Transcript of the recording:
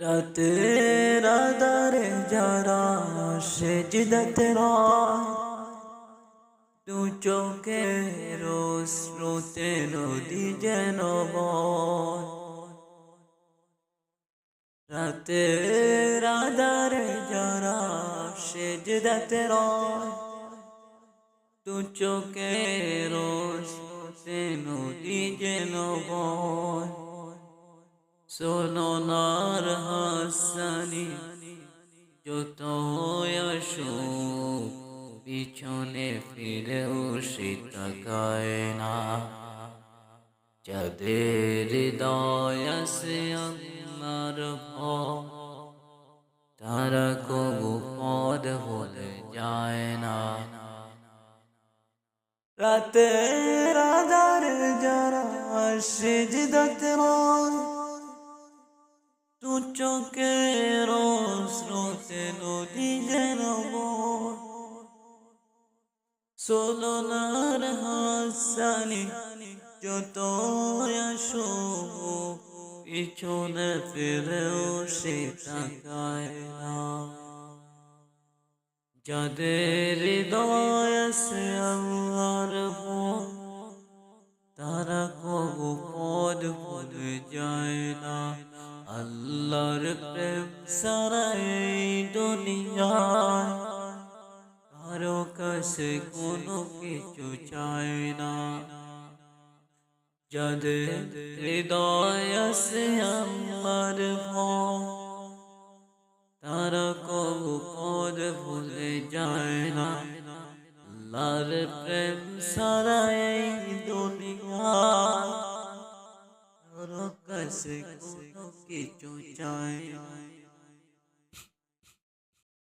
রাতে রাদারে যারা সেজদাতে রয় দু চোখে স্রোতে নদী যেন রাতে রাদারে যারা সেজদাতে রয় দু চোখে স্রোতে নদী যেন বয় সোনার হাসানি যত আসো। পিছনে ফিরেও সে তাকায় না। যাদের হৃদয় আছে আল্লাহর ভয়, তারা কবু পদ বলে যায় না। রাতে রাজার যারা সেজদাতে রয় চোখের স্রোতে নদী যেন সোলনার হাসানি যত আসো পিছনে ফিরেও সে তাকায় না যাদের হৃদয় আছে আল্লাহর ভয় তারা আল্লাহর প্রেম সারাই দুনিয়ায় কারো কাছে কোনো কিছু চায় না যাদের হৃদয় আছে আমার ভয় তারা কবু পদ ভুলে যায় না আল্লাহর প্রেম সারাই দুনিয়া रसगुणों की जो जाए